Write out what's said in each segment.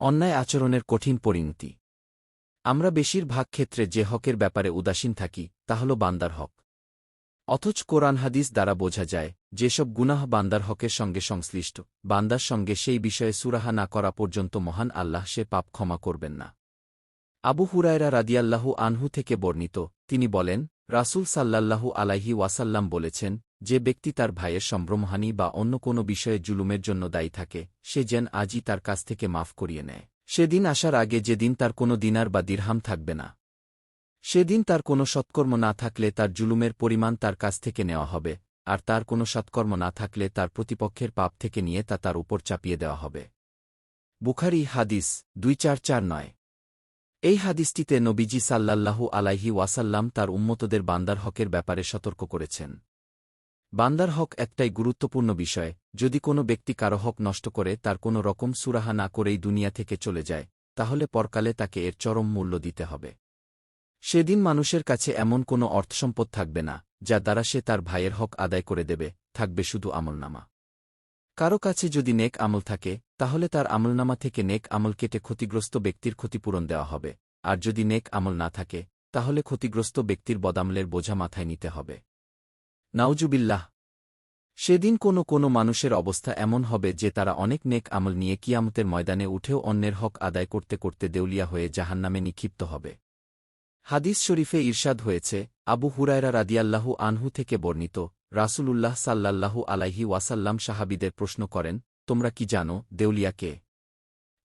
অন্যায় আচরণের কঠিন পরিণতি। আমরা বেশিরভাগ ক্ষেত্রে যে হকের ব্যাপারে উদাসীন থাকি, তা হল বান্দার হক। অথচ কোরআন হাদিস দ্বারা বোঝা যায়, যেসব গুনাহ বান্দার হকের সঙ্গে সংশ্লিষ্ট, বান্দার সঙ্গে সেই বিষয়ে সুরাহা না করা পর্যন্ত মহান আল্লাহ সে পাপ ক্ষমা করবেন না। আবু হুরায়রা রাদিয়াল্লাহু আনহু থেকে বর্ণিত, তিনি বলেন, রাসূল সাল্লাল্লাহু আলাইহি ওয়াসাল্লাম বলেছেন যে ব্যক্তি তার ভাইয়ের সম্ভ্রমহানি বা অন্য কোনো বিষয়ে জুলুমের জন্য দায়ী থাকে, সে যেন আজই তার কাছ থেকে মাফ করিয়ে নেয়। সেদিন আসার আগে যেদিন তার কোনো দিনার বা দিরহাম থাকবে না। সেদিন তার কোনো সৎকর্ম না থাকলে তার জুলুমের পরিমাণ তার কাছ থেকে নেওয়া হবে, আর তার কোনো সৎকর্ম না থাকলে তার প্রতিপক্ষের পাপ থেকে নিয়ে তা তার উপর চাপিয়ে দেওয়া হবে। বুখারি হাদিস দুই চার চার নয়। এই হাদিসটিতে নবীজি সাল্লাল্লাহু আলাইহি ওয়াসাল্লাম তার উম্মতদের বান্দার হকের ব্যাপারে সতর্ক করেছেন। বান্দার হক একটাই গুরুত্বপূর্ণ বিষয়, যদি কোনো ব্যক্তি কারও হক নষ্ট করে তার কোনো রকম সুরাহা না করেই দুনিয়া থেকে চলে যায়, তাহলে পরকালে তাকে এর চরম মূল্য দিতে হবে। সেদিন মানুষের কাছে এমন কোনো অর্থসম্পদ থাকবে না, যা দ্বারা সে তার ভাইয়ের হক আদায় করে দেবে, থাকবে শুধু আমলনামা। কারও কাছে যদি নেক আমল থাকে, তাহলে তার আমলনামা থেকে নেক আমল কেটে ক্ষতিগ্রস্ত ব্যক্তির ক্ষতিপূরণ দেওয়া হবে, আর যদি নেক আমল না থাকে, তাহলে ক্ষতিগ্রস্ত ব্যক্তির বদামলের বোঝা মাথায় নিতে হবে। নাউজুবিল্লাহ। সেদিন কোনো কোনো মানুষের অবস্থা এমন হবে যে তারা অনেক নেক আমল নিয়ে কিয়ামতের ময়দানে উঠেও অন্যের হক আদায় করতে করতে দেউলিয়া হয়ে জাহান্নামে নিক্ষিপ্ত হবে। হাদিস শরীফে ঈর্ষাদ হয়েছে, আবু হুরায়রা রাদিয়াল্লাহু আনহু থেকে বর্ণিত, রাসূলুল্লাহ সাল্লাল্লাহু আলাইহি ওয়াসাল্লাম সাহাবিদের প্রশ্ন করেন, তোমরা কি জানো দেউলিয়া কে?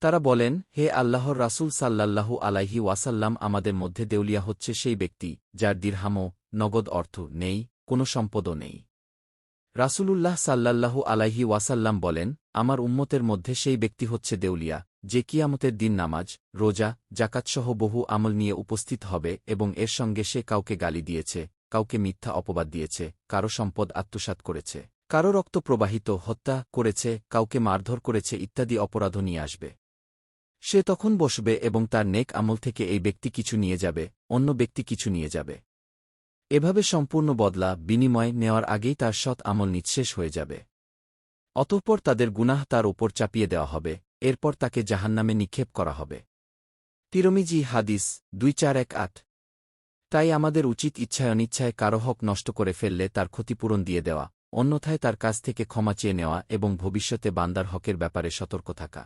তারা বলেন, হে আল্লাহর রাসূল সাল্লাল্লাহু আলাইহি ওয়াসাল্লাম আমাদের মধ্যে দেউলিয়া হচ্ছে সেই ব্যক্তি, যার দিরহামও, নগদ অর্থ নেই কোনো সম্পদও নেই। রাসূলুল্লাহ সাল্লাল্লাহু আলাইহি ওয়াসাল্লাম বলেন, আমার উম্মতের মধ্যে সেই ব্যক্তি হচ্ছে দেউলিয়া, যে কিয়ামতের দিন নামাজ, রোজা জাকাতসহ বহু আমল নিয়ে উপস্থিত হবে এবং এর সঙ্গে সে কাউকে গালি দিয়েছে, কাউকে মিথ্যা অপবাদ দিয়েছে, কারও সম্পদ আত্মসাৎ করেছে, কারও রক্ত প্রবাহিত, হত্যা করেছে, কাউকে মারধর করেছে ইত্যাদি অপরাধ নিয়ে আসবে। সে তখন বসবে এবং তার নেক আমল থেকে এই ব্যক্তি কিছু নিয়ে যাবে, অন্য ব্যক্তি কিছু নিয়ে যাবে। এভাবে সম্পূর্ণ বদলা, বিনিময় নেওয়ার আগেই তার সৎ আমল নিঃশেষ হয়ে যাবে। অতঃপর তাদের গুনাহ তার ওপর চাপিয়ে দেওয়া হবে, এরপর তাকে জাহান্নামে নিক্ষেপ করা হবে। তিরমিজি হাদিস দুই চার এক আট। তাই আমাদের উচিত ইচ্ছায় অনিচ্ছায় কারও হক নষ্ট করে ফেললে তার ক্ষতিপূরণ দিয়ে দেওয়া, অন্যথায় তার কাছ থেকে ক্ষমা চেয়ে নেওয়া এবং ভবিষ্যতে বান্দার হকের ব্যাপারে সতর্ক থাকা।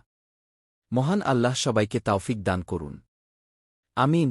মহান আল্লাহ সবাইকে তাওফিক দান করুন। আমিন।